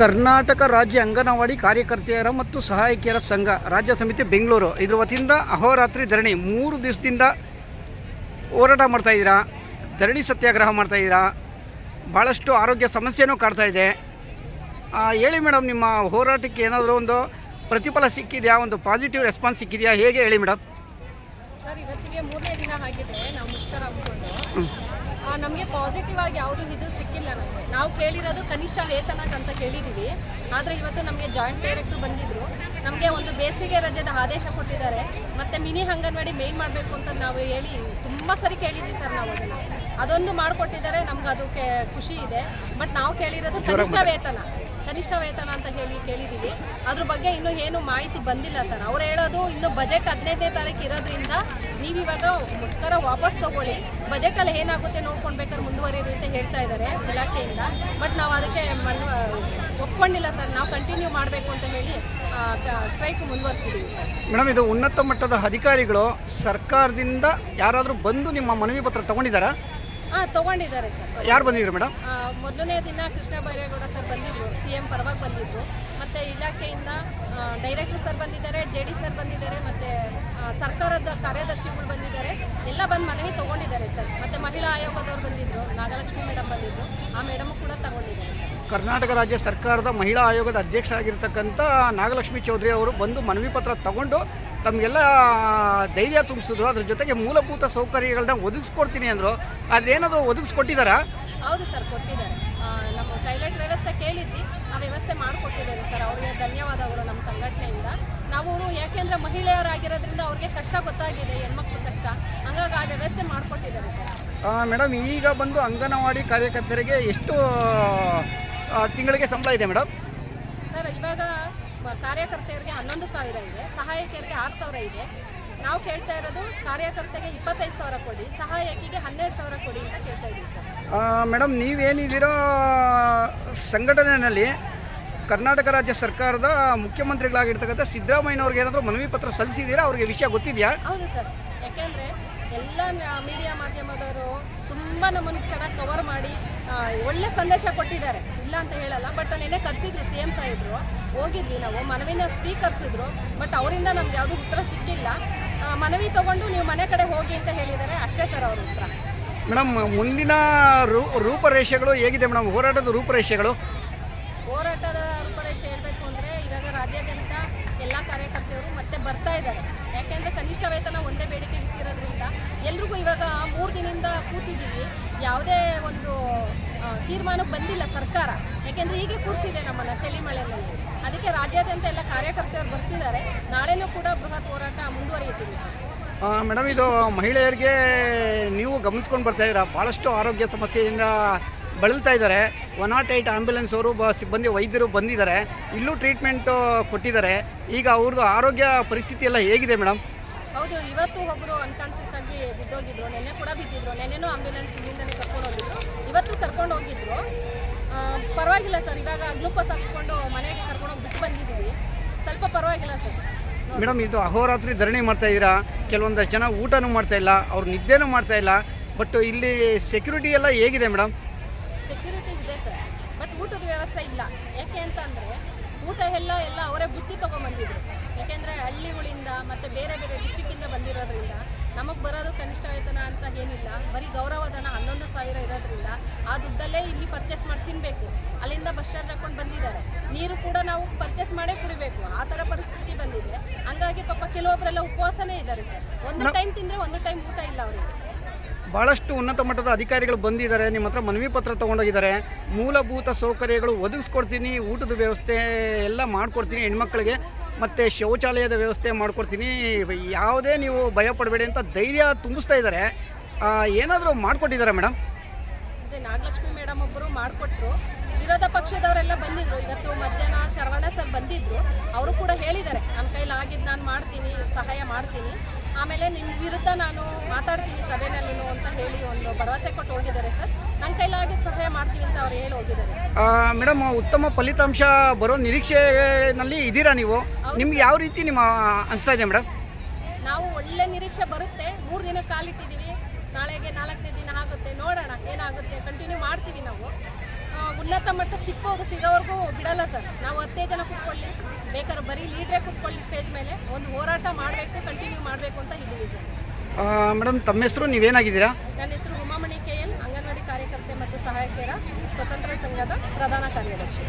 ಕರ್ನಾಟಕ ರಾಜ್ಯ ಅಂಗನವಾಡಿ ಕಾರ್ಯಕರ್ತೆಯರ ಮತ್ತು ಸಹಾಯಕಿಯರ ಸಂಘ ರಾಜ್ಯ ಸಮಿತಿ ಬೆಂಗಳೂರು. ಇದ್ರ ವತಿಯಿಂದ ಅಹೋರಾತ್ರಿ ಧರಣಿ ಮೂರು ದಿವಸದಿಂದ ಹೋರಾಟ ಮಾಡ್ತಾಯಿದ್ದೀರಾ ಧರಣಿ ಸತ್ಯಾಗ್ರಹ ಮಾಡ್ತಾಯಿದ್ದೀರಾ ಭಾಳಷ್ಟು ಆರೋಗ್ಯ ಸಮಸ್ಯೆನೂ ಕಾಡ್ತಾ ಇದೆ. ಹೇಳಿ ಮೇಡಮ್ ನಿಮ್ಮ ಹೋರಾಟಕ್ಕೆ ಏನಾದರೂ ಒಂದು ಪ್ರತಿಫಲ ಸಿಕ್ಕಿದೆಯಾ? ಒಂದು ಪಾಸಿಟಿವ್ ರೆಸ್ಪಾನ್ಸ್ ಸಿಕ್ಕಿದೆಯಾ? ಹೇಗೆ ಹೇಳಿ ಮೇಡಮ್ ಸರ್ ಇವತ್ತಿಗೆ ಮೂರನೇ ದಿನ ಆಗಿದೆ. ನಾವು ಮುಷ್ಕರ. ನಮಗೆ ಪಾಸಿಟಿವ್ ಆಗಿ ಯಾವುದೂ ಇದು ಸಿಕ್ಕಿಲ್ಲ ನಮಗೆ. ನಾವು ಕೇಳಿರೋದು ಕನಿಷ್ಠ ವೇತನಕ್ಕೆ ಅಂತ ಕೇಳಿದ್ದೀವಿ ಆದರೆ ಇವತ್ತು ನಮಗೆ ಜಾಯಿಂಟ್ ಡೈರೆಕ್ಟರ್ ಬಂದಿದ್ದರು ನಮಗೆ ಒಂದು ಬೇಸಿಗೆ ರಜೆದ ಆದೇಶ ಕೊಟ್ಟಿದ್ದಾರೆ. ಮತ್ತು ಮಿನಿ ಅಂಗನವಾಡಿ ಮೇನ್ ಮಾಡಬೇಕು ಅಂತ ನಾವು ಹೇಳಿ ತುಂಬ ಸರಿ ಕೇಳಿದ್ವಿ ಸರ್ ನಾವು ಅದನ್ನು. ಅದೊಂದು ಮಾಡಿಕೊಟ್ಟಿದ್ದಾರೆ. ನಮ್ಗೆ ಅದಕ್ಕೆ ಖುಷಿ ಇದೆ. ಬಟ್ ನಾವು ಕೇಳಿರೋದು ಕನಿಷ್ಠ ವೇತನ. ಕನಿಷ್ಠ ವೇತನ ಅಂತ ಹೇಳಿ ಕೇಳಿದ್ದೀವಿ ಅದ್ರ ಬಗ್ಗೆ ಇನ್ನೂ ಏನು ಮಾಹಿತಿ ಬಂದಿಲ್ಲ ಸರ್. ಅವ್ರು ಹೇಳೋದು ಇನ್ನು ಬಜೆಟ್ ಹದಿನೈದನೇ ತಾರೀಕು ಇರೋದ್ರಿಂದ ನೀವಿವಾಗ ಮುಸ್ಕರ ವಾಪಸ್ ತಗೊಳ್ಳಿ. ಬಜೆಟಲ್ಲಿ ಏನಾಗುತ್ತೆ ನೋಡ್ಕೊಂಡು ಬೇಕಾದ್ರೆ ಮುಂದುವರಿರಿ ಅಂತ ಹೇಳ್ತಾ ಇದ್ದಾರೆ ಇಲಾಖೆಯಿಂದ. ಬಟ್ ನಾವು ಅದಕ್ಕೆ ಮನ್, ಒಪ್ಕೊಂಡಿಲ್ಲ ಸರ್. ನಾವು ಕಂಟಿನ್ಯೂ ಮಾಡಬೇಕು ಅಂತ ಹೇಳಿ ಸ್ಟ್ರೈಕ್ ಮುಂದುವರಿಸಿದ್ದೀವಿ ಸರ್. ಮೇಡಮ್ ಇದು ಉನ್ನತ ಮಟ್ಟದ ಅಧಿಕಾರಿಗಳು ಸರ್ಕಾರದಿಂದ ಯಾರಾದರೂ ಬಂದು ನಿಮ್ಮ ಮನವಿ ಪತ್ರ ತಗೊಂಡಿದ್ದಾರಾ? ಹಾಂ ತೊಗೊಂಡಿದ್ದಾರೆ ಸರ್ ಯಾರು ಬಂದಿದ್ರು ಮೇಡಮ್? ಮೊದಲನೇ ದಿನ ಕೃಷ್ಣ ಬೈರೇಗೌಡ ಸರ್ ಬಂದಿದ್ರು ಸಿ ಎಂ ಪರವಾಗಿ ಬಂದಿದ್ರು. ಮತ್ತು ಇಲಾಖೆಯಿಂದ ಡೈರೆಕ್ಟರ್ ಸರ್ ಬಂದಿದ್ದಾರೆ ಜೆ ಡಿ ಸರ್ ಬಂದಿದ್ದಾರೆ ಮತ್ತು ಸರ್ಕಾರದ ಕಾರ್ಯದರ್ಶಿಗಳು ಬಂದಿದ್ದಾರೆ. ಎಲ್ಲ ಬಂದು ಮನವಿ ತಗೊಂಡಿದ್ದಾರೆ ಸರ್. ಮತ್ತು ಮಹಿಳಾ ಆಯೋಗದವ್ರು ಬಂದಿದ್ರು ನಾಗಲಕ್ಷ್ಮಿ ಮೇಡಮ್ ಬಂದಿದ್ರು. ಆ ಮೇಡಮು ಕೂಡ ತಗೊಂಡಿದ್ದಾರೆ ಸರ್. ಕರ್ನಾಟಕ ರಾಜ್ಯ ಸರ್ಕಾರದ ಮಹಿಳಾ ಆಯೋಗದ ಅಧ್ಯಕ್ಷ ಆಗಿರ್ತಕ್ಕಂಥ ನಾಗಲಕ್ಷ್ಮಿ ಚೌಧರಿ ಅವರು ಬಂದು ಮನವಿ ಪತ್ರ ತಗೊಂಡು ತಮಗೆಲ್ಲ ಧೈರ್ಯ ತುಂಬಿಸಿದ್ರು. ಅದ್ರ ಜೊತೆಗೆ ಮೂಲಭೂತ ಸೌಕರ್ಯಗಳನ್ನ ಒದಗಿಸ್ಕೊಡ್ತೀನಿ ಅಂದರು. ಅದೇನಾದರೂ ಒದಗಿಸ್ಕೊಟ್ಟಿದ್ದಾರಾ ಹೌದು ಸರ್ ಕೊಟ್ಟಿದ್ದಾರೆ. ನಮ್ಮ ಟೈಲೆಟ್ ವ್ಯವಸ್ಥೆ ಕೇಳಿದ್ವಿ. ಆ ವ್ಯವಸ್ಥೆ ಮಾಡಿಕೊಟ್ಟಿದ್ದಾರೆ ಸರ್. ಅವರಿಗೆ ಧನ್ಯವಾದಗಳು ನಮ್ಮ ಸಂಘಟನೆಯಿಂದ. ನಾವು ಯಾಕೆಂದರೆ ಮಹಿಳೆಯರಾಗಿರೋದ್ರಿಂದ ಅವ್ರಿಗೆ ಕಷ್ಟ ಗೊತ್ತಾಗಿದೆ ಹೆಣ್ಮಕ್ಳು ಕಷ್ಟ. ಹಂಗಾಗಿ ಆ ವ್ಯವಸ್ಥೆ ಮಾಡಿಕೊಟ್ಟಿದ್ದಾರೆ ಸರ್. ಮೇಡಮ್ ಈಗ ಬಂದು ಅಂಗನವಾಡಿ ಕಾರ್ಯಕರ್ತರಿಗೆ ಎಷ್ಟು ತಿಂಗಳಿಗೆ ಸಂಬಳ ಇದೆ ಮೇಡಮ್? ಸರ್ ಇವಾಗ ಕಾರ್ಯಕರ್ತೆಯರಿಗೆ ಹನ್ನೊಂದು ಸಾವಿರ ಇದೆ ಸಹಾಯಕಿಯರಿಗೆ ಆರು ಸಾವಿರ ಇದೆ. ನಾವು ಕೇಳ್ತಾ ಇರೋದು ಕಾರ್ಯಕರ್ತೆಗೆ ಇಪ್ಪತ್ತೈದು ಸಾವಿರ ಕೊಡಿ ಸಹಾಯಕಿಗೆ ಹನ್ನೆರಡು ಸಾವಿರ ಕೊಡಿ ಅಂತ ಕೇಳ್ತಾ ಇದ್ದೀವಿ ಸರ್. ಮೇಡಮ್ ನೀವೇನಿದ್ದೀರೋ ಸಂಘಟನೆಯಲ್ಲಿ ಕರ್ನಾಟಕ ರಾಜ್ಯ ಸರ್ಕಾರದ ಮುಖ್ಯಮಂತ್ರಿಗಳಾಗಿರ್ತಕ್ಕಂಥ ಸಿದ್ದರಾಮಯ್ಯನವ್ರಿಗೆ ಏನಾದರೂ ಮನವಿ ಪತ್ರ ಸಲ್ಲಿಸಿದ್ದೀರಾ? ಅವ್ರಿಗೆ ವಿಷಯ ಗೊತ್ತಿದೆಯಾ? ಹೌದು ಸರ್. ಯಾಕೆಂದರೆ ಎಲ್ಲ ಮೀಡಿಯಾ ಮಾಧ್ಯಮದವರು ತುಂಬ ನಮ್ಮನ್ನು ಚೆನ್ನಾಗಿ ಕವರ್ ಮಾಡಿ ಒಳ್ಳೆ ಸಂದೇಶ ಕೊಟ್ಟಿದ್ದಾರೆ. ಇಲ್ಲ ಅಂತ ಹೇಳಲ್ಲ ಬಟ್ ನೆನ್ನೆ ಕರೆಸಿದ್ರು ಸಿ ಎಂ ಸಾಹೇಬರು. ಹೋಗಿದ್ವಿ ನಾವು ಮನವಿನ ಸ್ವೀಕರಿಸಿದ್ರು ಬಟ್ ಅವರಿಂದ ನಮ್ಗೆ ಯಾವುದೂ ಉತ್ತರ ಸಿಕ್ಕಿಲ್ಲ. ಮನವಿ ತಗೊಂಡು ನೀವು ಮನೆ ಕಡೆ ಹೋಗಿ ಅಂತ ಹೇಳಿದ್ದಾರೆ ಅಷ್ಟೇ ಸರ್ ಅವ್ರ ಉತ್ತರ. ಮೇಡಮ್ ಮುಂದಿನ ರೂ ರೂಪರೇಷೆಗಳು ಹೇಗಿದೆ ಮೇಡಮ್ ಹೋರಾಟದ ರೂಪರೇಷೆಗಳು? ಹೋರಾಟದ ರೂಪರೇಷೆ ಹೇಳಬೇಕು ಅಂದರೆ ಇವಾಗ ರಾಜ್ಯಾದ್ಯಂತ ಎಲ್ಲ ಕಾರ್ಯಕರ್ತೆಯರು ಮತ್ತೆ ಬರ್ತಾ ಇದ್ದಾರೆ. ಯಾಕೆಂದರೆ ಕನಿಷ್ಠ ವೇತನ ಒಂದೇ ಬೇಡಿಕೆ ಇಟ್ಟಿರೋದ್ರಿಂದ ಎಲ್ರಿಗೂ ಇವಾಗ ಮೂರು ದಿನದಿಂದ ಕೂತಿದ್ದೀವಿ. ಯಾವುದೇ ಒಂದು ತೀರ್ಮಾನ ತೀರ್ಮಾನಕ್ಕೆ ಬಂದಿಲ್ಲ ಸರ್ಕಾರ. ಯಾಕೆಂದರೆ ಹೀಗೆ ಕೂರಿಸಿದೆ ನಮ್ಮನ್ನು ಚಳಿ ಮಳೆಯಲ್ಲಿ ಅದಕ್ಕೆ ರಾಜ್ಯಾದ್ಯಂತ ಎಲ್ಲ ಕಾರ್ಯಕರ್ತರು ಬರ್ತಿದ್ದಾರೆ. ನಾಳೆನೂ ಕೂಡ ಬೃಹತ್ ಹೋರಾಟ ಮುಂದುವರಿಯುತ್ತೀವಿ ಮೇಡಮ್, ಇದು ಮಹಿಳೆಯರಿಗೆ ನೀವು ಗಮನಿಸ್ಕೊಂಡು ಬರ್ತಾ ಇದ್ದೀರಾ? ಭಾಳಷ್ಟು ಆರೋಗ್ಯ ಸಮಸ್ಯೆಯಿಂದ ಬಳಲ್ತಾ ಇದ್ದಾರೆ. ಒನ್ ನಾಟ್ ಏಯ್ಟ್ ಆಂಬ್ಯುಲೆನ್ಸ್ ಅವರು ಬ ಸಿಬ್ಬಂದಿ ವೈದ್ಯರು ಬಂದಿದ್ದಾರೆ. ಇಲ್ಲೂ ಟ್ರೀಟ್ಮೆಂಟು ಕೊಟ್ಟಿದ್ದಾರೆ. ಈಗ ಅವ್ರದ್ದು ಆರೋಗ್ಯ ಪರಿಸ್ಥಿತಿ ಎಲ್ಲ ಹೇಗಿದೆ ಮೇಡಮ್ ಹೌದು ಇವತ್ತು ಒಬ್ಬರು ಅನ್ಕಾನ್ಸಿಯಸ್ ಆಗಿ ಬಿದ್ದೋಗಿದ್ರು. ನೆನ್ನೆ ಕೂಡ ಬಿದ್ದಿದ್ರು. ನೆನ್ನೆನೂ ಆಂಬ್ಯುಲೆನ್ಸ್ ಇಲ್ಲಿಂದನೇ ಕರ್ಕೊಂಡು ಹೋಗಿದ್ರು ಇವತ್ತು ಕರ್ಕೊಂಡು ಹೋಗಿದ್ರು. ಪರವಾಗಿಲ್ಲ ಸರ್. ಇವಾಗ ಗ್ಲೂಕೋಸ್ ಹಾಕ್ಸ್ಕೊಂಡು ಮನೆಗೆ ಕರ್ಕೊಂಡು ಹೋಗಿ ಬಿಟ್ಟು ಬಂದಿದ್ದೀವಿ. ಸ್ವಲ್ಪ ಪರವಾಗಿಲ್ಲ ಸರ್. ಮೇಡಮ್ ಇದು ಅಹೋರಾತ್ರಿ ಧರಣಿ ಮಾಡ್ತಾ ಇದ್ದೀರಾ? ಕೆಲವೊಂದಷ್ಟು ಜನ ಊಟನೂ ಮಾಡ್ತಾ ಇಲ್ಲ. ಅವ್ರು ನಿದ್ದೆನೂ ಮಾಡ್ತಾ ಇಲ್ಲ. ಬಟ್ ಇಲ್ಲಿ ಸೆಕ್ಯೂರಿಟಿ ಎಲ್ಲ ಹೇಗಿದೆ ಮೇಡಮ್ ಸೆಕ್ಯೂರಿಟಿ ಇದೆ ಸರ್. ಬಟ್ ಊಟದ ವ್ಯವಸ್ಥೆ ಇಲ್ಲ. ಯಾಕೆ ಅಂತ ಅಂದರೆ ಊಟ ಎಲ್ಲ ಎಲ್ಲ ಅವರೇ ಬುತ್ತಿ ತೊಗೊಂಬಂದಿದ್ರು. ಯಾಕೆಂದರೆ ಹಳ್ಳಿಗಳಿಂದ ಮತ್ತು ಬೇರೆ ಬೇರೆ ಡಿಸ್ಟಿಕ್ಕಿಂದ ಬಂದಿರೋದ್ರಿಂದ ನಮಗೆ ಬರೋದು ಕನಿಷ್ಠ ವೇತನ ಅಂತ ಏನಿಲ್ಲ. ಬರೀ ಗೌರವಧನ ಹನ್ನೊಂದು ಸಾವಿರ ಇರೋದ್ರಿಂದ ಆ ದುಡ್ಡಲ್ಲೇ ಇಲ್ಲಿ ಪರ್ಚೇಸ್ ಮಾಡಿ ತಿನ್ನಬೇಕು ಅಲ್ಲಿಂದ ಬಸ್ ಚಾರ್ಜ್ ಹಾಕ್ಕೊಂಡು ಬಂದಿದ್ದಾರೆ. ನೀರು ಕೂಡ ನಾವು ಪರ್ಚೇಸ್ ಮಾಡೇ ಕುಡಿಬೇಕು. ಆ ಥರ ಪರಿಸ್ಥಿತಿ ಬಂದಿದೆ. ಹಂಗಾಗಿ ಪಾಪ ಕೆಲವೊಬ್ಬರೆಲ್ಲ ಉಪವಾಸನೇ ಇದ್ದಾರೆ ಸರ್. ಒಂದು ಟೈಮ್ ತಿಂದರೆ ಒಂದು ಟೈಮ್ ಊಟ ಇಲ್ಲ ಅವರಿಗೆ. ಭಾಳಷ್ಟು ಉನ್ನತ ಮಟ್ಟದ ಅಧಿಕಾರಿಗಳು ಬಂದಿದ್ದಾರೆ. ನಿಮ್ಮ ಹತ್ರ ಮನವಿ ಪತ್ರ ತೊಗೊಂಡೋಗಿದ್ದಾರೆ. ಮೂಲಭೂತ ಸೌಕರ್ಯಗಳು ಒದಗಿಸ್ಕೊಡ್ತೀನಿ. ಊಟದ ವ್ಯವಸ್ಥೆ ಎಲ್ಲ ಮಾಡಿಕೊಡ್ತೀನಿ ಹೆಣ್ಮಕ್ಳಿಗೆ. ಮತ್ತು ಶೌಚಾಲಯದ ವ್ಯವಸ್ಥೆ ಮಾಡಿಕೊಡ್ತೀನಿ. ಯಾವುದೇ ನೀವು ಭಯ ಪಡಬೇಡಿ ಅಂತ ಧೈರ್ಯ ತುಂಬಿಸ್ತಾ ಇದ್ದಾರೆ. ಏನಾದರೂ ಮಾಡಿಕೊಟ್ಟಿದ್ದಾರೆ ಮೇಡಮ್? ಅದೇ ನಾಗಲಕ್ಷ್ಮಿ ಮೇಡಮ್ ಒಬ್ಬರು ಮಾಡಿಕೊಟ್ರು. ವಿರೋಧ ಪಕ್ಷದವರೆಲ್ಲ ಬಂದಿದ್ರು. ಇವತ್ತು ಮಧ್ಯಾಹ್ನ ಶರವಣ ಸರ್ ಬಂದಿದ್ರು. ಅವರು ಕೂಡ ಹೇಳಿದ್ದಾರೆ ನನ್ನ ಕೈಲಾಗಿದ್ದು ನಾನು ಮಾಡ್ತೀನಿ, ಸಹಾಯ ಮಾಡ್ತೀನಿ. ಆಮೇಲೆ ನಿಮ್ಮ ವಿರುದ್ಧ ನಾನು ಮಾತಾಡ್ತೀನಿ ಸಭೆನಲ್ಲೂ ಅಂತ ಹೇಳಿ ಒಂದು ಭರವಸೆ ಕೊಟ್ಟು ಹೋಗಿದ್ದಾರೆ ಸರ್. ನನ್ನ ಕೈಲಾಗಿ ಸಹಾಯ ಮಾಡ್ತೀವಿ ಅಂತ ಅವ್ರು ಹೇಳಿ ಹೋಗಿದ್ದಾರೆ ಸರ್. ಮೇಡಮ್ ಉತ್ತಮ ಫಲಿತಾಂಶ ಬರೋ ನಿರೀಕ್ಷೆನಲ್ಲಿ ಇದ್ದೀರಾ ನೀವು? ನಿಮ್ಗೆ ಯಾವ ರೀತಿ ನಿಮ್ಮ ಅನಿಸ್ತಾ ಇದೆ ಮೇಡಮ್? ನಾವು ಒಳ್ಳೆ ನಿರೀಕ್ಷೆ ಬರುತ್ತೆ. ಮೂರು ದಿನ ಕಾಲಿಟ್ಟಿದ್ದೀವಿ. ನಾಳೆಗೆ ನಾಲ್ಕನೇ ದಿನ ಆಗುತ್ತೆ. ನೋಡೋಣ ಏನಾಗುತ್ತೆ. ಕಂಟಿನ್ಯೂ ಮಾಡ್ತೀವಿ ನಾವು. ಉನ್ನತ ಮಟ್ಟ ಸಿಕ್ಕೋದು ಸಿಗೋವರೆಗೂ ಬಿಡಲ್ಲ ಸರ್. ನಾವು ಹತ್ತೇ ಜನ ಕೂತ್ಕೊಳ್ಳಿ ಬೇಕಾದ್ರೆ ಬರೀ ಲೀಡ್ರೇ ಕೂತ್ಕೊಳ್ಳಿ ಸ್ಟೇಜ್ ಮೇಲೆ. ಒಂದು ಹೋರಾಟ ಮಾಡಬೇಕು ಕಂಟಿನ್ಯೂ ಮಾಡಬೇಕು ಅಂತ ಇದ್ದೀವಿ ಸರ್. ಮೇಡಮ್ ತಮ್ಮ ಹೆಸರು ನೀವೇನಾಗಿದ್ದೀರಾ? ನನ್ನ ಹೆಸರು ಉಮಾಮಣಿ ಕೆ ಎಲ್ ಅಂಗನವಾಡಿ ಕಾರ್ಯಕರ್ತೆ ಮತ್ತು ಸಹಾಯಕಿಯರ ಸ್ವತಂತ್ರ ಸಂಘದ ಪ್ರಧಾನ ಕಾರ್ಯದರ್ಶಿ.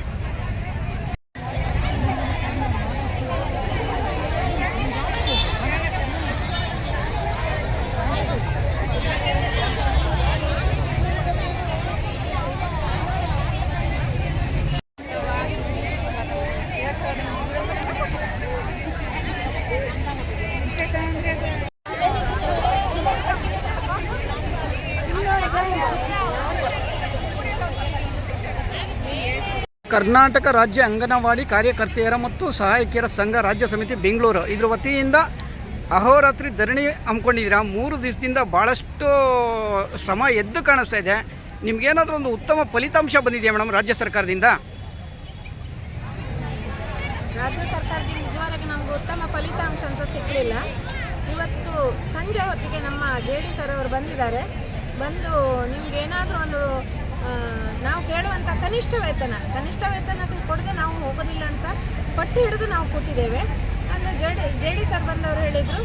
ಕರ್ನಾಟಕ ರಾಜ್ಯ ಅಂಗನವಾಡಿ ಕಾರ್ಯಕರ್ತೆಯರ ಮತ್ತು ಸಹಾಯಕಿಯರ ಸಂಘ ರಾಜ್ಯ ಸಮಿತಿ ಬೆಂಗಳೂರು. ಇದ್ರ ವತಿಯಿಂದ ಅಹೋರಾತ್ರಿ ಧರಣಿ ಹಮ್ಮಿಕೊಂಡಿದ್ದೀರಾ? ಮೂರು ದಿವಸದಿಂದ ಭಾಳಷ್ಟು ಶ್ರಮ ಎದ್ದು ಕಾಣಿಸ್ತಾ ಇದೆ. ನಿಮ್ಗೇನಾದರೂ ಒಂದು ಉತ್ತಮ ಫಲಿತಾಂಶ ಬಂದಿದೆಯಾ ಮೇಡಮ್ ರಾಜ್ಯ ಸರ್ಕಾರದಿಂದ? ರಾಜ್ಯ ಸರ್ಕಾರದಿಂದ ಇದುವರೆಗೆ ನಮಗೆ ಉತ್ತಮ ಫಲಿತಾಂಶ ಅಂತ ಸಿಕ್ಕಲಿಲ್ಲ ಇವತ್ತು ಸಂಜೆ ಹೊತ್ತಿಗೆ ನಮ್ಮ ಜೆ ಡಿ ಸರ್ ಅವರು ಬಂದಿದ್ದಾರೆ. ಬಂದು ನಿಮ್ಗೆ ಏನಾದರೂ ಒಂದು ನಾವು ಕೇಳುವಂಥ ಕನಿಷ್ಠ ವೇತನ. ಕನಿಷ್ಠ ವೇತನಕ್ಕೆ ಕೊಡದೆ ನಾವು ಹೋಗೋದಿಲ್ಲ ಅಂತ ಪಟ್ಟಿ ಹಿಡಿದು ನಾವು ಕೂತಿದ್ದೇವೆ. ಅಂದರೆ J D J D sir ಬಂದವರು ಹೇಳಿದರು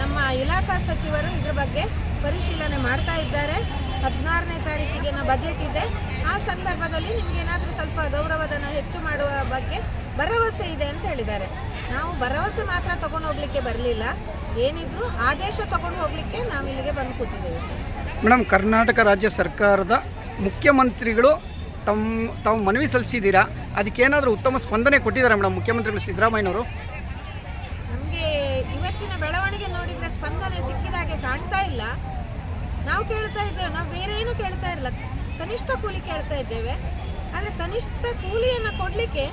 ನಮ್ಮ ಇಲಾಖಾ ಸಚಿವರು ಇದ್ರ ಬಗ್ಗೆ ಪರಿಶೀಲನೆ ಮಾಡ್ತಾ ಇದ್ದಾರೆ. ಹದಿನಾರನೇ ತಾರೀಕಿಗೆ ಬಜೆಟ್ ಇದೆ. ಆ ಸಂದರ್ಭದಲ್ಲಿ ನಿಮಗೇನಾದರೂ ಸ್ವಲ್ಪ ಗೌರವಧನ ಹೆಚ್ಚು ಮಾಡುವ ಬಗ್ಗೆ ಭರವಸೆ ಇದೆ ಅಂತ ಹೇಳಿದ್ದಾರೆ. ನಾವು ಭರವಸೆ ಮಾತ್ರ ತಗೊಂಡು ಹೋಗ್ಲಿಕ್ಕೆ ಬರಲಿಲ್ಲ. ಏನಿದ್ರು ಆದೇಶ ತಗೊಂಡು ಹೋಗ್ಲಿಕ್ಕೆ ನಾವು ಇಲ್ಲಿಗೆ ಬಂದು ಕೂತಿದ್ದೇವೆ. ಮೇಡಮ್, ಕರ್ನಾಟಕ ರಾಜ್ಯ ಸರ್ಕಾರದ ಮುಖ್ಯಮಂತ್ರಿಗಳು ತಮ್ಮ ತಾವು ಮನವಿ ಸಲ್ಲಿಸಿದ್ದೀರಾ? ಅದಕ್ಕೇನಾದರೂ ಉತ್ತಮ ಸ್ಪಂದನೆ ಕೊಟ್ಟಿದ್ದಾರೆ ಮೇಡಮ್ ಮುಖ್ಯಮಂತ್ರಿಗಳು ಸಿದ್ದರಾಮಯ್ಯನವರು? ನಮಗೆ ಇವತ್ತಿನ ಬೆಳವಣಿಗೆ ನೋಡಿದರೆ ಸ್ಪಂದನೆ ಸಿಕ್ಕಿದ ಹಾಗೆ ಕಾಣ್ತಾ ಇಲ್ಲ. ನಾವು ಕೇಳ್ತಾ ಇದ್ದೇವೆ, ನಾವು ಬೇರೆ ಏನು ಕೇಳ್ತಾ ಇರಲ್ಲ. ಕನಿಷ್ಠ ಕೂಲಿ ಕೇಳ್ತಾ ಇದ್ದೇವೆ. ಆದರೆ ಕನಿಷ್ಠ ಕೂಲಿಯನ್ನು ಕೊಡಲಿಕ್ಕೆ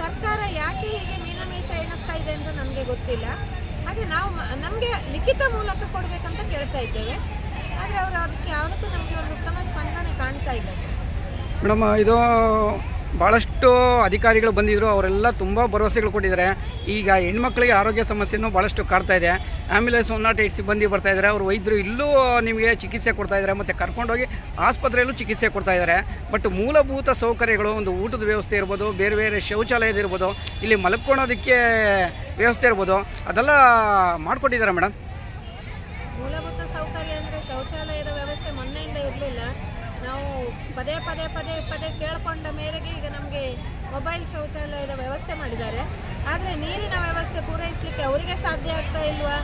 ಸರ್ಕಾರ ಯಾಕೆ ಹೀಗೆ ಮೀನಮೇಷ ಎಣಿಸ್ತಾ ಇದೆ ಅಂತ ನಮಗೆ ಗೊತ್ತಿಲ್ಲ. ಹಾಗೆ ನಾವು ನಮಗೆ ಲಿಖಿತ ಮೂಲಕ ಕೊಡಬೇಕಂತ ಕೇಳ್ತಾ ಇದ್ದೇವೆ. ಆದರೆ ಅವರು ಅದಕ್ಕೆ ಯಾವುದಕ್ಕೂ ನಮಗೆ ಒಂದು ಉತ್ತಮ ಸ್ಪಂದನೆ ಕಾಣ್ತಾ ಇಲ್ಲ ಸರ್. ಮೇಡಮ್ ಇದು ಭಾಳಷ್ಟು ಅಧಿಕಾರಿಗಳು ಬಂದಿದ್ದರು ಅವರೆಲ್ಲ ತುಂಬ ಭರವಸೆಗಳು ಕೊಟ್ಟಿದ್ದಾರೆ. ಈಗ ಹೆಣ್ಮಕ್ಳಿಗೆ ಆರೋಗ್ಯ ಸಮಸ್ಯೆನೂ ಭಾಳಷ್ಟು ಕಾಡ್ತಾ ಇದೆ. ಆ್ಯಂಬುಲೆನ್ಸ್ ಒನ್ ನಾಟ್ ಏಟ್ ಸಿಬ್ಬಂದಿ ಬರ್ತಾ ಇದ್ದಾರೆ. ಅವರು ವೈದ್ಯರು ಇಲ್ಲೂ ನಿಮಗೆ ಚಿಕಿತ್ಸೆ ಕೊಡ್ತಾ ಇದ್ದಾರೆ. ಮತ್ತು ಕರ್ಕೊಂಡೋಗಿ ಆಸ್ಪತ್ರೆಯಲ್ಲೂ ಚಿಕಿತ್ಸೆ ಕೊಡ್ತಾ ಇದ್ದಾರೆ. ಬಟ್ ಮೂಲಭೂತ ಸೌಕರ್ಯಗಳು ಒಂದು ಊಟದ ವ್ಯವಸ್ಥೆ ಇರ್ಬೋದು ಬೇರೆ ಬೇರೆ ಶೌಚಾಲಯದ ಇರ್ಬೋದು ಇಲ್ಲಿ ಮಲ್ಕೊಳ್ಳೋದಕ್ಕೆ ವ್ಯವಸ್ಥೆ ಇರ್ಬೋದು ಅದೆಲ್ಲ ಮಾಡಿಕೊಟ್ಟಿದ್ದಾರೆ ಮೇಡಮ್. ಶೌಚಾಲಯದ ವ್ಯವಸ್ಥೆ ಮೊನ್ನೆಯಿಂದ ಇರಲಿಲ್ಲ. ನಾವು ಪದೇ ಪದೇ ಪದೇ ಪದೇ ಕೇಳಿಕೊಂಡ ಮೇರೆಗೆ ಈಗ ನಮಗೆ ಮೊಬೈಲ್ ಶೌಚಾಲಯದ ವ್ಯವಸ್ಥೆ ಮಾಡಿದ್ದಾರೆ. ಆದರೆ ನೀರಿನ ವ್ಯವಸ್ಥೆ ಪೂರೈಸಲಿಕ್ಕೆ ಅವರಿಗೆ ಸಾಧ್ಯ ಆಗ್ತಾ ಇಲ್ವಾ?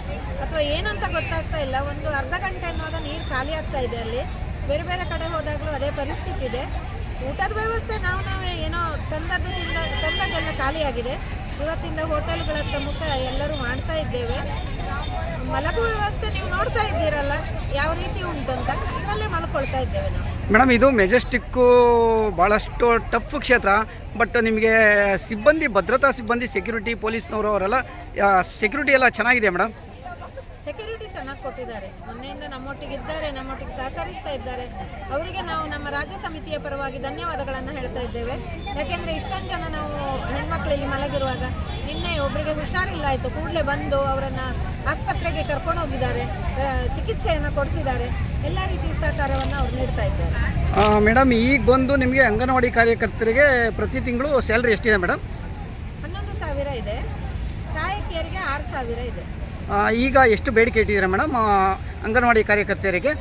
ಅಥವಾ ಏನಂತ ಗೊತ್ತಾಗ್ತಾ ಇಲ್ಲ. ಒಂದು ಅರ್ಧ ಗಂಟೆ ಅನ್ನುವಾಗ ನೀರು ಖಾಲಿ ಆಗ್ತಾ ಇದೆ ಅಲ್ಲಿ. ಬೇರೆ ಬೇರೆ ಕಡೆ ಹೋದಾಗಲೂ ಅದೇ ಪರಿಸ್ಥಿತಿ ಇದೆ. ಊಟದ ವ್ಯವಸ್ಥೆ ನಾವು ನಾವೇ ಏನೋ ತಂದದ್ದು ತಿಂದ, ತಂದದ್ದೆಲ್ಲ ಖಾಲಿಯಾಗಿದೆ ಇವತ್ತಿಂದ ಹೋಟೆಲ್ಗಳತ್ತ ಮುಖ ಎಲ್ಲರೂ ಮಾಡ್ತಾ ಇದ್ದೇವೆ. ಮಲಗುವ ವ್ಯವಸ್ಥೆ ನೀವು ನೋಡ್ತಾ ಇದ್ದೀರಲ್ಲ, ಯಾವ ರೀತಿ ಉಂಟು ಅಂತ ಇದರಲ್ಲೇ ಮಲ್ಕೊಳ್ತಾ ಇದ್ದೇವೆ ನಾವು. ಮೇಡಮ್, ಇದು ಮೆಜೆಸ್ಟಿಕ್ಕು ಭಾಳಷ್ಟು ಟಫ್ ಕ್ಷೇತ್ರ, ಬಟ್ ನಿಮಗೆ ಸಿಬ್ಬಂದಿ, ಭದ್ರತಾ ಸಿಬ್ಬಂದಿ ಸೆಕ್ಯೂರಿಟಿ ಪೊಲೀಸ್ನವರು ಅವರೆಲ್ಲ ಸೆಕ್ಯೂರಿಟಿ ಎಲ್ಲ ಚೆನ್ನಾಗಿದೆ ಮೇಡಮ್. ಸೆಕ್ಯೂರಿಟಿ ಚೆನ್ನಾಗಿ ಕೊಟ್ಟಿದ್ದಾರೆ. ಮೊನ್ನೆಯಿಂದ ನಮ್ಮೊಟ್ಟಿಗೆ ಇದ್ದಾರೆ ನಮ್ಮೊಟ್ಟಿಗೆ ಸಹಕರಿಸ್ತಾ ಇದ್ದಾರೆ. ಅವರಿಗೆ ನಾವು ನಮ್ಮ ರಾಜ್ಯ ಸಮಿತಿಯ ಪರವಾಗಿ ಧನ್ಯವಾದಗಳನ್ನು ಹೇಳ್ತಾ ಇದ್ದೇವೆ. ಯಾಕೆಂದರೆ ಇಷ್ಟೊಂದು ಜನ ನಾವು ಹೆಣ್ಮಕ್ಳು ಇಲ್ಲಿ ಮಲಗಿರುವಾಗ ನಿನ್ನೆ ಒಬ್ಬರಿಗೆ ಹುಷಾರಿಲ್ಲ ಆಯಿತು. ಕೂಡಲೇ ಬಂದು ಅವರನ್ನು ಆಸ್ಪತ್ರೆಗೆ ಕರ್ಕೊಂಡು ಹೋಗಿದ್ದಾರೆ. ಚಿಕಿತ್ಸೆಯನ್ನು ಕೊಡಿಸಿದ್ದಾರೆ. ಎಲ್ಲ ರೀತಿಯ ಸಹಕಾರವನ್ನು ಅವ್ರು ನೀಡ್ತಾ ಇದ್ದಾರೆ. ಮೇಡಮ್ ಈಗ ಬಂದು ನಿಮಗೆ ಅಂಗನವಾಡಿ ಕಾರ್ಯಕರ್ತರಿಗೆ ಪ್ರತಿ ತಿಂಗಳು ಸ್ಯಾಲ್ರಿ ಎಷ್ಟಿದೆ ಮೇಡಮ್? ಹನ್ನೊಂದು ಸಾವಿರ ಇದೆ. ಸಹಾಯಕಿಯರಿಗೆ ಆರು ಸಾವಿರ ಇದೆ. ಈಗ ಎಷ್ಟು ಬೇಡಿಕೆ ಇಟ್ಟಿದ್ದೀರಾ ಮೇಡಮ್? ಅಂಗನವಾಡಿ ಕಾರ್ಯಕರ್ತೆಯರಿಗೆ?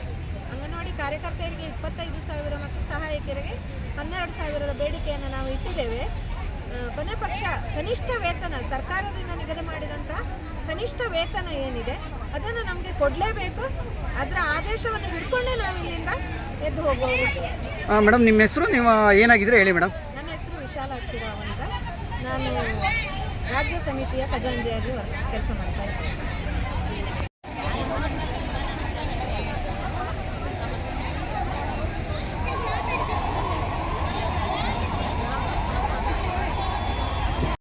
ಅಂಗನವಾಡಿ ಕಾರ್ಯಕರ್ತೆಯರಿಗೆ ಇಪ್ಪತ್ತೈದು ಸಾವಿರ ಮತ್ತು ಸಹಾಯಕರಿಗೆ ಹನ್ನೆರಡು ಸಾವಿರದ ಬೇಡಿಕೆಯನ್ನು ನಾವು ಇಟ್ಟಿದ್ದೇವೆ. ಕೊನೆ ಪಕ್ಷ ಕನಿಷ್ಠ ವೇತನ ಸರ್ಕಾರದಿಂದ ನಿಗದಿ ಮಾಡಿದಂಥ ಕನಿಷ್ಠ ವೇತನ ಏನಿದೆ ಅದನ್ನು ನಮಗೆ ಕೊಡಲೇಬೇಕು. ಅದರ ಆದೇಶವನ್ನು ಹಿಡ್ಕೊಂಡೇ ನಾವು ಇಲ್ಲಿಂದ ಎದ್ದು ಹೋಗುವುದು ಮೇಡಮ್ ನಿಮ್ಮ ಹೆಸರು ನೀವು ಏನಾಗಿದ್ರೆ ಹೇಳಿ ಮೇಡಮ್. ನನ್ನ ಹೆಸರು ವಿಶಾಲಾಕ್ಷಿ ರಾವ್ ಅಂತ. ನಾನು ರಾಜ್ಯ ಸಮಿತಿಯ ಖಜಾಂಜಿಯಾಗಿ ಕೆಲಸ ಮಾಡ್ತಾ ಇದ್ದೇನೆ.